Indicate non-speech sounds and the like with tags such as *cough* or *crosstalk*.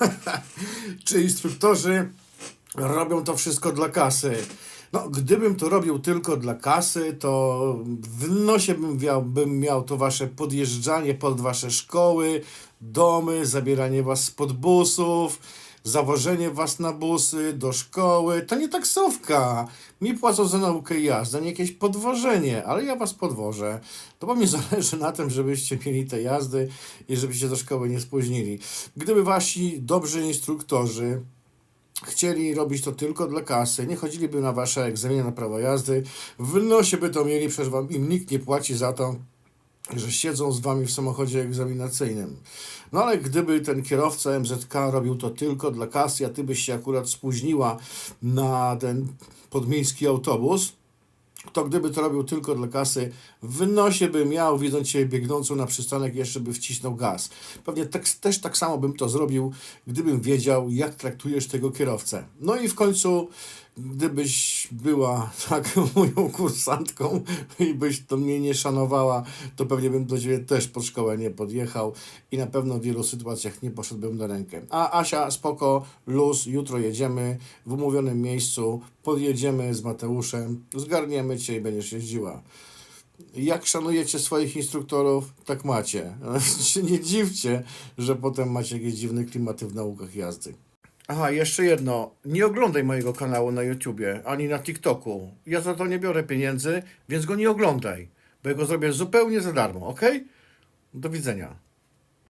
*laughs* Czy instruktorzy robią to wszystko dla kasy? No, gdybym to robił tylko dla kasy, to w nosie bym miał, bym miał to wasze podjeżdżanie pod wasze szkoły, domy, zabieranie was spod busów, zawożenie was na busy, do szkoły. To nie taksówka. Mi płacą za naukę jazdy, nie jakieś podwożenie, ale ja was podwożę. To bo mi *laughs* zależy na tym, żebyście mieli te jazdy i żebyście do szkoły nie spóźnili. Gdyby wasi dobrzy instruktorzy chcieli robić to tylko dla kasy, nie chodziliby na wasze egzaminy na prawo jazdy, w nosie by to mieli, przecież wam im nikt nie płaci za to, że siedzą z wami w samochodzie egzaminacyjnym. No ale gdyby ten kierowca MZK robił to tylko dla kasy, a ty byś się akurat spóźniła na ten podmiejski autobus, to gdyby to robił tylko dla kasy, w nosie by miał, widząc cię biegnącą na przystanek, jeszcze by wcisnął gaz. Pewnie tak, też tak samo bym to zrobił, gdybym wiedział, jak traktujesz tego kierowcę. No i w końcu, gdybyś była *laughs* tak moją kursantką i byś to mnie nie szanowała, to pewnie bym do ciebie też pod szkołę nie podjechał i na pewno w wielu sytuacjach nie poszedłbym na rękę. A Asia, spoko, luz, jutro jedziemy w umówionym miejscu, podjedziemy z Mateuszem, zgarniemy cię i będziesz jeździła. Jak szanujecie swoich instruktorów, tak macie. *laughs* nie dziwcie, że potem macie jakieś dziwne klimaty w naukach jazdy. Aha, jeszcze jedno. Nie oglądaj mojego kanału na YouTubie, ani na TikToku. Ja za to nie biorę pieniędzy, więc go nie oglądaj, bo ja go zrobię zupełnie za darmo, ok? Do widzenia.